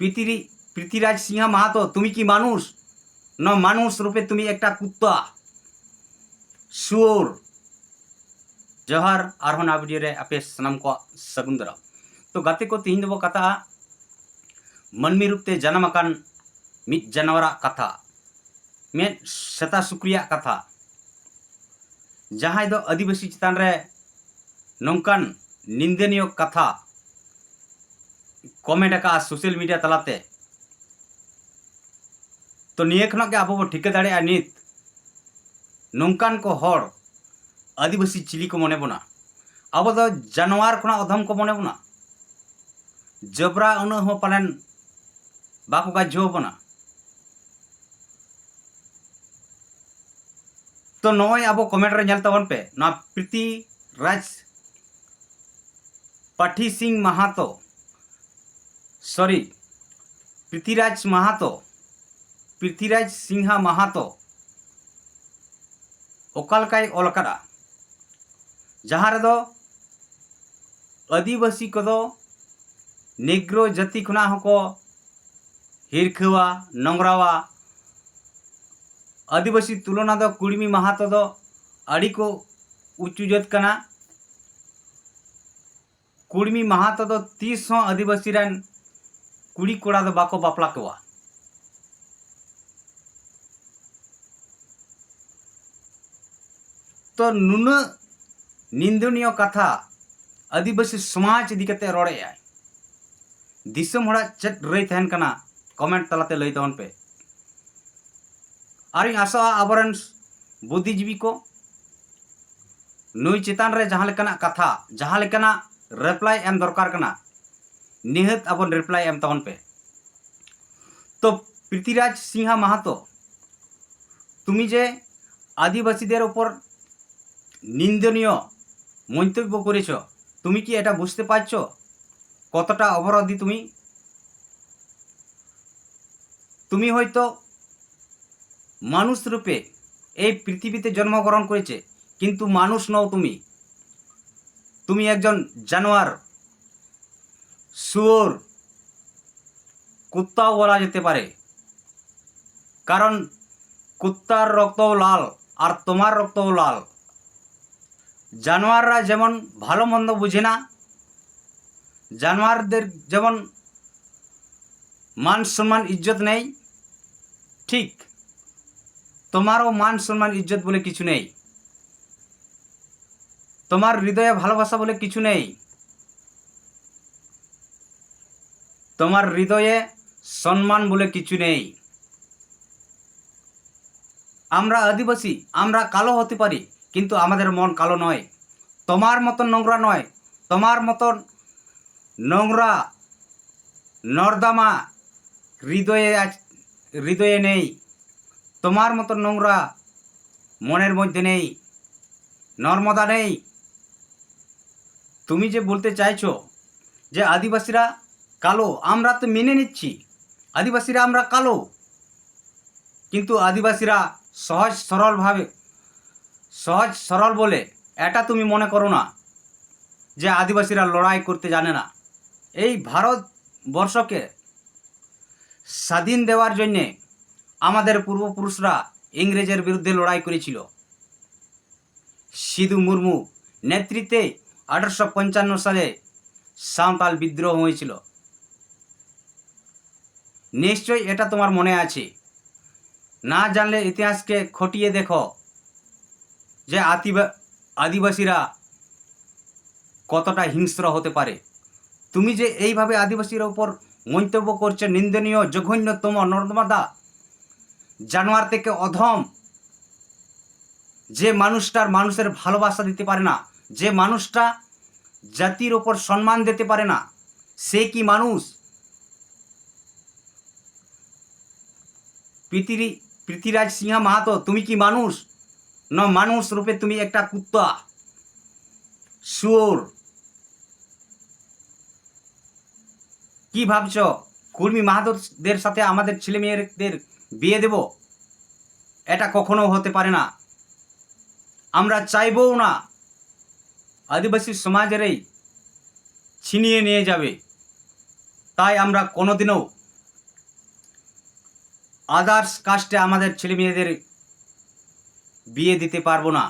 পৃথিরী পৃথিরাজ সিংহা মাহাতো, তুমি কি মানুষ? ন, মানুষ রূপে তুমি একটা কুত্তা। শুয়োর। জহর আরহন আবিডিয়ে আপে সনাম কো সগুন্দরা তো গাতে কো তিন দেব কথা, মনমি রূপতে জন্ম আকান মিত জানোয়ারা কথা। মেদ সেতা সুক্রিয়া কথা। যাহাই দো আদিবাসী চিতান রে নংকান নিন্দনীয় কথা। कमेंट एका सोशल मीडिया तलाते। तो नियेखना के आपो ठीक दाड़े अनित नुंकान को हर आदिवासी चिली को मने बोना। अब तो जानवर खुना अधम को मने बोना। जबरा उन हो पलन बाको का जो बोना। तो नोय अब कमेंट रे जलता वन पे, ना प्रीति राज, पठी सिंह महातो। সরি পৃথিরাজ মাহাতো পৃথিরাজ সিংহা মাহাতো ᱚᱠᱟ ᱞᱮᱠᱟᱭ ᱚᱞ ᱟᱠᱟᱫᱟ ᱡᱟᱦᱟᱸ ᱨᱮᱫᱚ ᱟᱹᱫᱤᱵᱟᱹᱥᱤ ᱠᱚᱫᱚ ᱱᱮᱜᱨᱳ ᱡᱟᱹᱛᱤ ᱠᱷᱚᱱᱟᱜ ᱦᱚᱸᱠᱚ ᱦᱤᱨᱠᱷᱟᱹᱣᱟ ᱱᱚᱝᱨᱟᱣᱟ ᱟᱹᱫᱤᱵᱟᱹᱥᱤ ᱛᱩᱞᱚᱱᱟ ᱫᱚ ᱠᱩᱲᱢᱤ ᱢᱟᱦᱟᱛᱚ ᱫᱚ ᱟᱹᱰᱤ ᱠᱚ ᱩᱪᱩ ᱡᱟᱹᱛ ᱠᱟᱱᱟ ᱠᱩᱲᱢᱤ ᱢᱟᱦᱟᱛᱚ ᱫᱚ ᱛᱤᱥ ᱦᱚᱸ ᱟᱹᱫᱤᱵᱟᱹᱥᱤ ᱨᱮᱱ ᱠᱩᱲᱤ ᱠᱚᱲᱟ ᱫᱚ ᱵᱟᱠᱚ ᱵᱟᱯᱞᱟ ᱠᱚᱣᱟ ᱛᱚ ᱱᱩᱱᱟᱹᱜ ᱱᱤᱱᱫᱚᱱᱤᱭᱚ ᱠᱟᱛᱷᱟ ᱟᱹᱫᱤᱵᱟᱹᱥᱤ ᱥᱚᱢᱟᱡᱽ ᱤᱫᱤ ᱠᱟᱛᱮ ᱨᱚᱲᱮᱜᱼᱟᱭ ᱫᱤᱥᱚᱢ ᱦᱚᱲᱟᱜ ᱪᱮᱫ ᱨᱟᱹᱭ ᱛᱟᱦᱮᱱ ᱠᱟᱱᱟ ᱠᱚᱢᱮᱱᱴ ᱛᱟᱞᱟᱛᱮ ᱞᱟᱹᱭ ᱛᱟᱵᱚᱱ ᱯᱮ ᱟᱨᱤᱧ ᱟᱥᱚᱜᱼᱟ ᱟᱵᱚᱨᱮᱱ ᱵᱩᱫᱽᱫᱷᱤᱡᱤᱵᱤ ᱠᱚ ᱱᱩᱭ ᱪᱮᱛᱟᱱ ᱨᱮ ᱡᱟᱦᱟᱸ ᱞᱮᱠᱟᱱᱟᱜ ᱠᱟᱛᱷᱟ ᱡᱟᱦᱟᱸ ᱞᱮᱠᱟᱱᱟᱜ ᱨᱮᱯᱞᱟᱭ ᱮᱢ ᱫᱚᱨᱠᱟᱨ ᱠᱟᱱᱟ নিহত আবন রিপ্লাই এম তখন পে। তো প্রীতিরাজ সিংহা মাহাতো, তুমি যে আদিবাসীদের ওপর নিন্দনীয় মন্তব্য করেছ, তুমি কি এটা বুঝতে পারছ? কতটা অপরাধী তুমি? তুমি হয়তো মানুষ রূপে এই পৃথিবীতে জন্মগ্রহণ করেছে, কিন্তু মানুষ নও তুমি। তুমি একজন জানোয়ার শুয়োর কুত্তাও বলা যেতে পারে। কারণ কুত্তার রক্তও লাল আর তোমার রক্তও লাল। জানোয়াররা যেমন ভালো মন্দ বুঝে না, জানোয়ারদের যেমন মান সম্মান, ইজ্জত নেই, ঠিক তোমারও মান সম্মান, ইজ্জত বলে কিছু নেই। তোমার হৃদয়ে ভালোবাসা বলে কিছু নেই। তোমার হৃদয়ে সম্মান বলে কিছু নেই। আমরা আদিবাসী, আমরা কালো হতে পারি, কিন্তু আমাদের মন কালো নয়। তোমার মতন নোংরা নয়। তোমার মতন নোংরা নর্দমা হৃদয়ে হৃদয়ে নেই। তোমার মতন নোংরা মনের মধ্যে নেই। নর্মদা নেই। তুমি যে বলতে চাইছো যে আদিবাসীরা কালো, আমরা তো মেনে নিচ্ছি। আদিবাসীরা আমরা কালো। কিন্তু আদিবাসীরা সহজ সরলভাবে সহজ, সরল বলে এটা তুমি মনে করো না যে আদিবাসীরা লড়াই করতে জানে না। এই ভারতবর্ষকে স্বাধীন দেওয়ার জন্যে আমাদের পূর্বপুরুষরা ইংরেজের বিরুদ্ধে লড়াই করেছিল। সিধু মুর্মু নেতৃত্বে আঠারোশো পঞ্চান্ন সালে সাঁওতাল বিদ্রোহ হয়েছিল। নিশ্চয়ই এটা তোমার মনে আছে। না জানলে ইতিহাসকে খটিয়ে দেখো যে আদিবা আদিবাসীরা কতটা হিংস্র হতে পারে। তুমি যে এইভাবে আদিবাসীর ওপর মন্তব্য করছে নিন্দনীয়, জঘন্যতম নর্মদা, জানোয়ার থেকে অধম, যে মানুষটার মানুষের ভালোবাসা দিতে পারে না, যে মানুষটা জাতির ওপর সম্মান দিতে পারে না, সে কি মানুষ? পৃথিবী, পৃথিরাজ সিংহা মাহাতো, তুমি কি মানুষ? ন, মানুষ রূপে তুমি একটা কুত্তা। শুয়োর। কি ভাবছ? কুর্মী মাহাতোদের সাথে আমাদের ছেলে মেয়েদের বিয়ে দেব? এটা কখনো হতে পারে না। আমরা চাইবও না। আদিবাসী সমাজেরই ছিনিয়ে নিয়ে যাবে। তাই আমরা কোনোদিনও আদার্স কাস্টে আমাদের ছেলে মেয়েদের বিয়ে দিতে পারব না।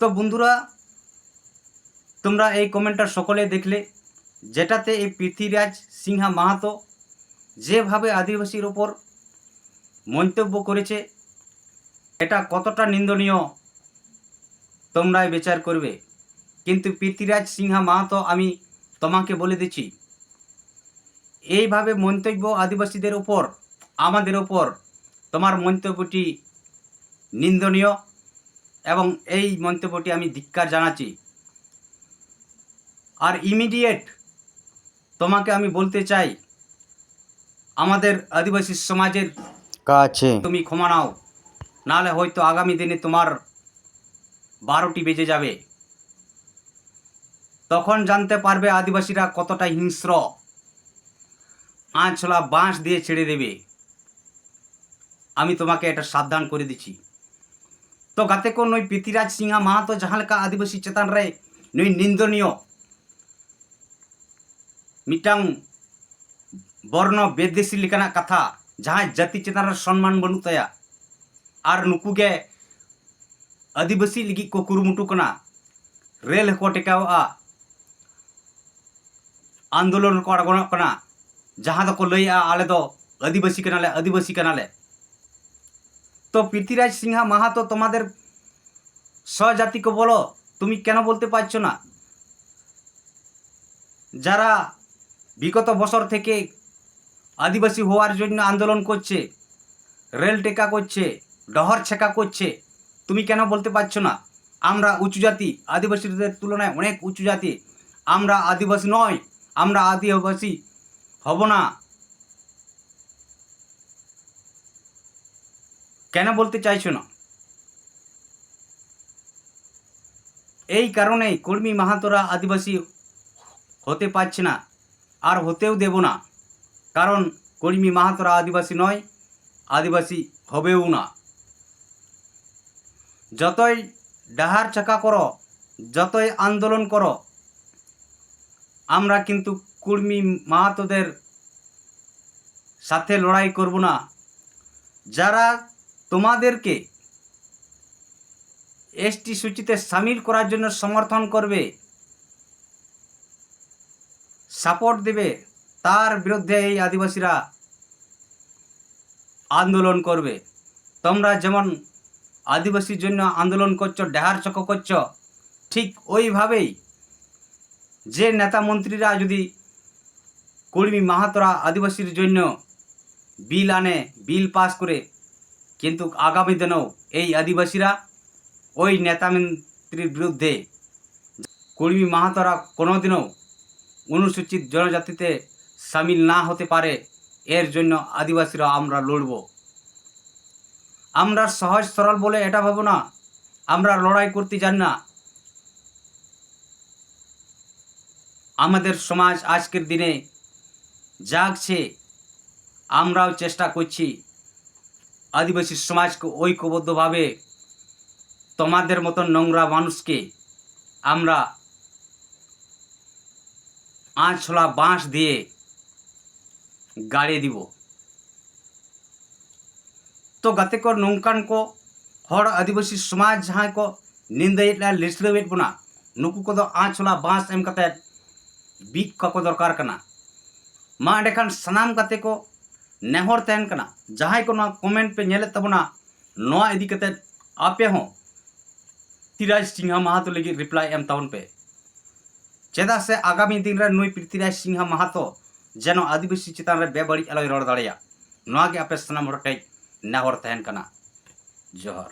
তো বন্ধুরা, তোমরা এই কমেন্টটা সকলে দেখলে, যেটাতে এই পৃথ্বীরাজ সিংহা মাহাতো যেভাবে আদিবাসীর ওপর মন্তব্য করেছে, এটা কতটা নিন্দনীয় তোমরাই বিচার করবে। কিন্তু পৃথ্বীরাজ সিংহা মাহাতো আমি তোমাকে বলে দিচ্ছি এইভাবে মন্তব্য আদিবাসীদের ওপর আমাদের ওপর তোমার মন্তব্যটি নিন্দনীয় এবং এই মন্তব্যটি আমি ধিক্কার জানাচ্ছি। আর ইমিডিয়েট তোমাকে আমি বলতে চাই আমাদের আদিবাসী সমাজের কাছে। তুমি ক্ষমা নাও নাহলে হয়তো আগামী দিনে তোমার বারোটি বেজে যাবে। তখন জানতে পারবে আদিবাসীরা কতটা হিংস্র। আঁচলা বাঁশ দিয়ে ছেড়ে দেবে। আমি তোমাকে এটা সাবধান করে দিচ্ছি। তো গাতে কোন নই পৃথিরাজ সিংহা মাহাতো জাহালকা আদিবাসী চেতান রে, নই নিন্দনীয়। মিটাং বর্ণ বেদেশি লিখানা কথা যাহা জাতি চেতান সম্মান বনু তায়া আর নুকুগে আদিবাসী লিগি কো কুরুমুটু কনা, রেল কো টেকাওয়া আন্দোলন কো আড়গোনা কনা। ᱡᱟᱦᱟᱸ ᱫᱚᱠᱚ ᱞᱟᱹᱭᱮᱜᱼᱟ ᱟᱞᱮ ᱫᱚ আদিবাসী কানালে আদিবাসী কানালে তো পৃথিরাজ সিংহা মাহাতো তোমাদের স্বজাতিকে বলো তুমি কেন বলতে পারছো না যারা বিগত বছর থেকে আদিবাসী হওয়ার জন্য আন্দোলন করছে রেল টেকা করছে ডহর ছেকা করছে তুমি কেন বলতে পারছো না আমরা উঁচু জাতি আদিবাসীদের তুলনায় অনেক উঁচু জাতি আমরা আদিবাসী নয় আমরা আদিবাসী হব না। কেন বলতে চাইছো না? এই কারণেই কর্মী মাহাতোরা আদিবাসী হতে পারছে না, আর হতেও দেব না। কারণ কর্মী মাহাতোরা আদিবাসী নয়, আদিবাসী হবেও না। যতই ডাহার চাকা করো, যতই আন্দোলন করো, আমরা কিন্তু কুর্মী মাহাতোদের সাথে লড়াই করব না। যারা তোমাদেরকে এসটি সূচিতে সামিল করার জন্য সমর্থন করবে, সাপোর্ট দেবে, তার বিরুদ্ধে এই আদিবাসীরা আন্দোলন করবে। তোমরা যেমন আদিবাসীর জন্য আন্দোলন করছ, ডেহার চক করছ, ঠিক ওইভাবেই যে নেতা মন্ত্রীরা যদি কর্মী মাহাতরা আদিবাসীর জন্য বিল আনে, বিল পাস করে। কিন্তু আগামী দিনেও এই আদিবাসীরা ওই নেতামন্ত্রীর বিরুদ্ধে কর্মী মাহাতরা কোনোদিনও অনুসূচিত জনজাতিতে সামিল না হতে পারে, এর জন্য আদিবাসীরা আমরা লড়ব। আমরা সহজ সরল বলে এটা ভাবো না। আমরা লড়াই করতে জানি না। আমাদের সমাজ আজকের দিনে জাগছে আমরাও চেষ্টা করছি আদিবাসী সমাজকে ঐক্যবদ্ধভাবে তোমাদের মতন নোংরা মানুষকে আমরা আঁচলা বাঁশ দিয়ে গাড়ে দিব তো গাতে কো নোংকান কো হর আদিবাসী সমাজ যাহাই কো নিন্দায়েত লিসলেবেত বনা নুকু কদো আঁচলা বাঁশ এম কাতে বিক কাকো দরকার কানা ᱢᱟ ᱮᱸᱰᱮᱠᱷᱟᱱ ᱥᱟᱱᱟᱢ ᱜᱟᱛᱮ ᱠᱚ ᱱᱮᱦᱚᱨ ᱛᱟᱦᱮᱱ ᱠᱟᱱᱟ ᱡᱟᱦᱟᱸᱭ ᱠᱚ ᱱᱚᱣᱟ ᱠᱚᱢᱮᱱᱴ ᱯᱮ ᱧᱮᱞᱮᱫ ᱛᱟᱵᱚᱱᱟ ᱱᱚᱣᱟ ᱤᱫᱤ ᱠᱟᱛᱮᱫ ᱟᱯᱮ ᱦᱚᱸ ᱯᱨᱤᱛᱷᱤᱨᱟᱡᱽ ᱥᱤᱝᱦᱟ ᱢᱟᱦᱟᱛᱚ ᱞᱟᱹᱜᱤᱫ ᱨᱤᱯᱞᱟᱭ ᱮᱢ ᱛᱟᱵᱚᱱ ᱯᱮ ᱪᱮᱫᱟᱜ ᱥᱮ ᱟᱜᱟᱢᱤ ᱫᱤᱱ ᱨᱮ ᱱᱩᱭ ᱯᱨᱤᱛᱷᱤᱨᱟᱡᱽ ᱥᱤᱝᱦᱟ ᱢᱟᱦᱟᱛᱚ ᱡᱮᱱᱚ ᱟᱹᱫᱤᱵᱟᱹᱥᱤ ᱪᱮᱛᱟᱱ ᱨᱮ ᱵᱮᱵᱟᱹᱲᱤᱡ ᱟᱞᱚᱭ ᱨᱚᱲ ᱫᱟᱲᱮᱭᱟᱜ ᱱᱚᱣᱟ ᱟᱯᱮ ᱥᱟᱱᱟᱢ ᱦᱚᱲ ᱴᱷᱮᱡ ᱱᱮᱦᱚᱨ ᱛᱟᱦᱮᱱ ᱠᱟᱱᱟ ᱡᱚᱦᱟᱨ